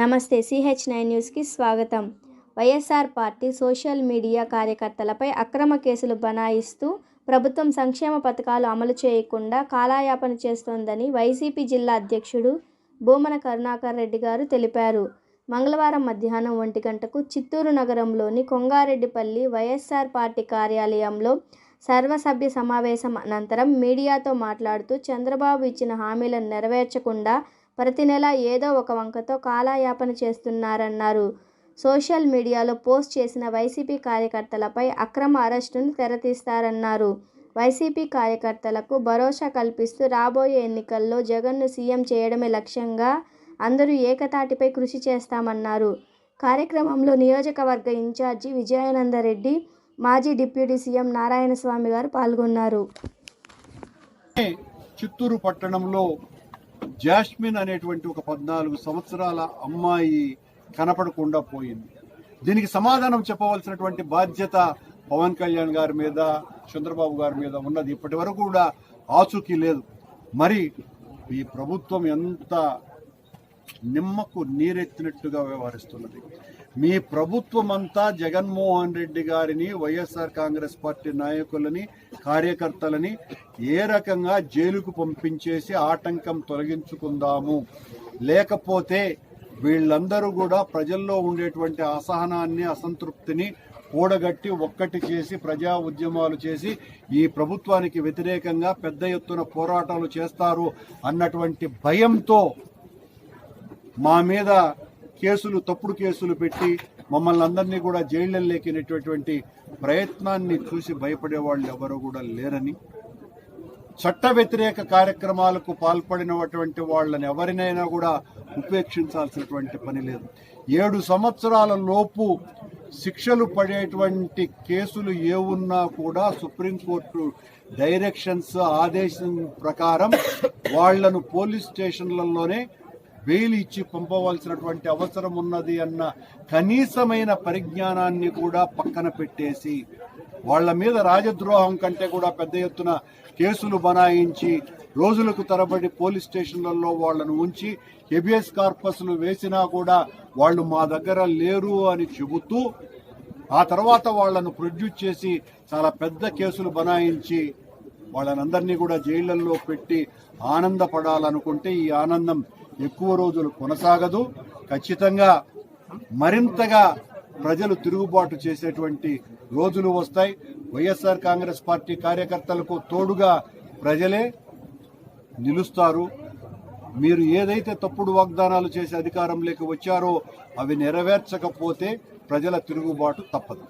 నమస్తే CH nine న్యూస్కి స్వాగతం. వైఎస్ఆర్ పార్టీ సోషల్ మీడియా కార్యకర్తలపై అక్రమ కేసులు బనాయిస్తూ ప్రభుత్వం సంక్షేమ పథకాలు అమలు చేయకుండా కాలాయాపన చేస్తోందని వైసీపీ జిల్లా అధ్యక్షుడు భూమన కరుణాకర్ రెడ్డి గారు తెలిపారు. మంగళవారం మధ్యాహ్నం ఒంటి గంటకు చిత్తూరు నగరంలోని కొంగారెడ్డిపల్లి వైఎస్ఆర్ పార్టీ కార్యాలయంలో సర్వసభ్య సమావేశం అనంతరం మీడియాతో మాట్లాడుతూ చంద్రబాబు ఇచ్చిన హామీలను నెరవేర్చకుండా ప్రతి నెల ఏదో ఒక వంకతో కాలాయాపన చేస్తున్నారన్నారు. సోషల్ మీడియాలో పోస్ట్ చేసిన వైసీపీ కార్యకర్తలపై అక్రమ అరెస్టును తెరతీస్తారన్నారు. వైసీపీ కార్యకర్తలకు భరోసా కల్పిస్తూ రాబోయే ఎన్నికల్లో జగన్ను సీఎం చేయడమే లక్ష్యంగా అందరూ ఏకతాటిపై కృషి చేస్తామన్నారు. కార్యక్రమంలో నియోజకవర్గ ఇన్ఛార్జి విజయానందరెడ్డి మాజీ డిప్యూటీ సీఎం నారాయణస్వామి గారు పాల్గొన్నారు. చిత్తూరు పట్టణంలో జాస్మిన్ అనేటువంటి ఒక పద్నాలుగు సంవత్సరాల అమ్మాయి కనపడకుండా పోయింది. దీనికి సమాధానం చెప్పవలసినటువంటి బాధ్యత పవన్ కళ్యాణ్ గారి మీద చంద్రబాబు గారి మీద ఉన్నది. ఇప్పటి వరకు కూడా ఆచూకీ లేదు. మరి ఈ ప్రభుత్వం ఎంత నిమ్మకు నీరెత్తినట్టుగా వ్యవహరిస్తున్నది. మీ ప్రభుత్వం అంతా జగన్మోహన్ రెడ్డి గారిని వైఎస్ఆర్ కాంగ్రెస్ పార్టీ నాయకులని కార్యకర్తలని ఏ రకంగా జైలుకు పంపించేసి ఆటంకం తొలగించుకుందాము. లేకపోతే వీళ్ళందరూ కూడా ప్రజల్లో ఉండేటువంటి అసహనాన్ని అసంతృప్తిని కూడగట్టి ఒక్కటి చేసి ప్రజా ఉద్యమాలు చేసి ఈ ప్రభుత్వానికి వ్యతిరేకంగా పెద్ద ఎత్తున పోరాటాలు చేస్తారు అన్నటువంటి భయంతో మా మీద కేసులు తప్పుడు కేసులు పెట్టి మమ్మల్ని అందరినీ కూడా జైళ్ళల్లోకినటువంటి ప్రయత్నాన్ని చూసి భయపడే వాళ్ళు ఎవరు కూడా లేరని చట్ట వ్యతిరేక కార్యక్రమాలకు పాల్పడినటువంటి వాళ్ళని ఎవరినైనా కూడా ఉపేక్షించాల్సినటువంటి పని లేదు. ఏడు సంవత్సరాల లోపు శిక్షలు పడేటువంటి కేసులు ఏ ఉన్నా కూడా సుప్రీంకోర్టు డైరెక్షన్స్ ఆదేశం ప్రకారం వాళ్ళను పోలీస్ స్టేషన్లలోనే బెయిల్ ఇచ్చి పంపవలసినటువంటి అవసరం ఉన్నది అన్న కనీసమైన పరిజ్ఞానాన్ని కూడా పక్కన పెట్టేసి వాళ్ళ మీద రాజద్రోహం కంటే కూడా పెద్ద ఎత్తున కేసులు బనాయించి రోజులకు తరబడి పోలీస్ స్టేషన్లలో వాళ్ళను ఉంచి హెబియస్ కార్పస్లు వేసినా కూడా వాళ్ళు మా దగ్గర లేరు అని చెబుతూ ఆ తర్వాత వాళ్ళను ప్రొడ్యూస్ చేసి చాలా పెద్ద కేసులు బనాయించి వాళ్ళనందరినీ కూడా జైళ్ళలో పెట్టి ఆనందపడాలనుకుంటే ఈ ఆనందం ఎక్కువ రోజులు కొనసాగదు. ఖచ్చితంగా మరింతగా ప్రజలు తిరుగుబాటు చేసేటువంటి రోజులు వస్తాయి. వైఎస్ఆర్ కాంగ్రెస్ పార్టీ కార్యకర్తలకు తోడుగా ప్రజలే నిలుస్తారు. మీరు ఏదైతే తప్పుడు వాగ్దానాలు చేసి అధికారంలోకి వచ్చారో అవి నెరవేర్చకపోతే ప్రజల తిరుగుబాటు తప్పదు.